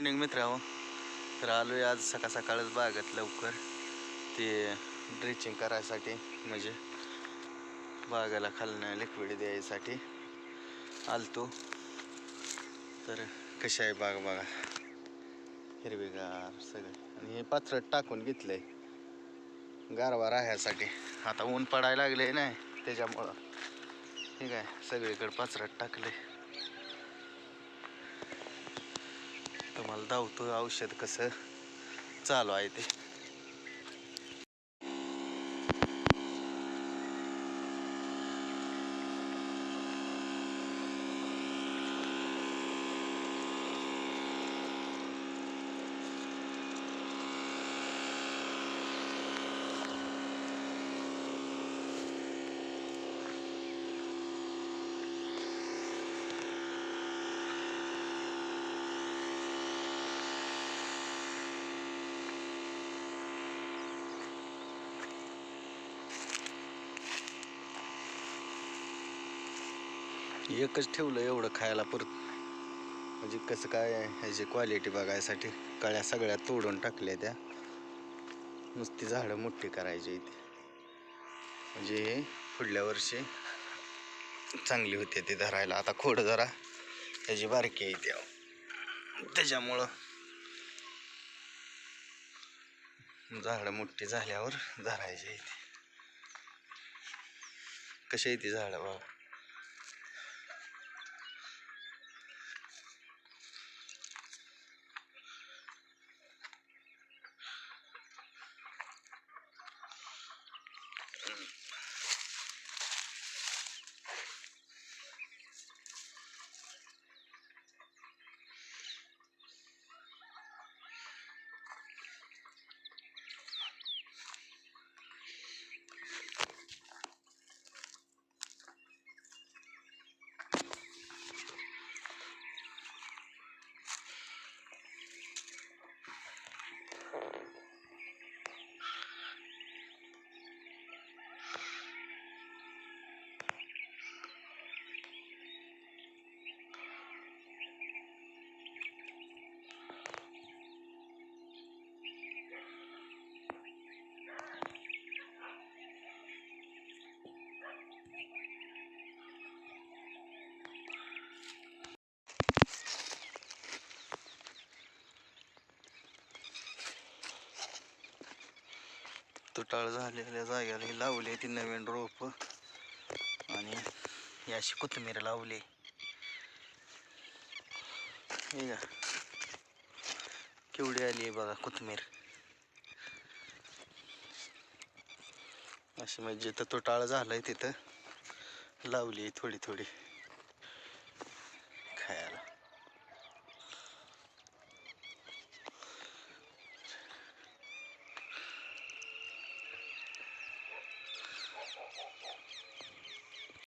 Morning मित्र हो तर आलो आहे आज सकाळ सकाळच बागत लवकर. ते ड्रिचिंग करायसाठी म्हणजे बागाला खालणं लिक्विड द्यायसाठी आलतो. तर कशी आहे बाग बघा. हिरवीगार सगळे. आणि हे पात्र टाकून घेतलंय. गारवा राहण्यासाठी. आता ऊन पडायला लागले नाही त्याच्यामुळं. ठीक आहे सगळीकडे पाचरट टाकले तुम्हाला धावतो औषध कसं चालू आहे ते. एकच ठेवलं एवढं खायला परत. म्हणजे कसं काय ह्याची क्वालिटी बघायसाठी कळ्या सगळ्या तोडून टाकल्या त्या. नुसती झाडं मोठी करायची इथे. म्हणजे हे पुढल्या वर्षी चांगली होते ती धरायला. आता खोड जरा त्याची बारकी आहे त्या त्याच्यामुळं झाडं मोठी झाल्यावर धरायची इथे कशी आहे ती झाडं बाबा तुटाळ झालेल्या जागेला लावले ती नवीन रोप. आणि ही अशी कोथिंबीर लावली हे केवढी आली आहे बघा कोथिंबीर. अशी म्हणजे जिथं तुटाळ झालंय तिथं. लावली थोडी थोडी.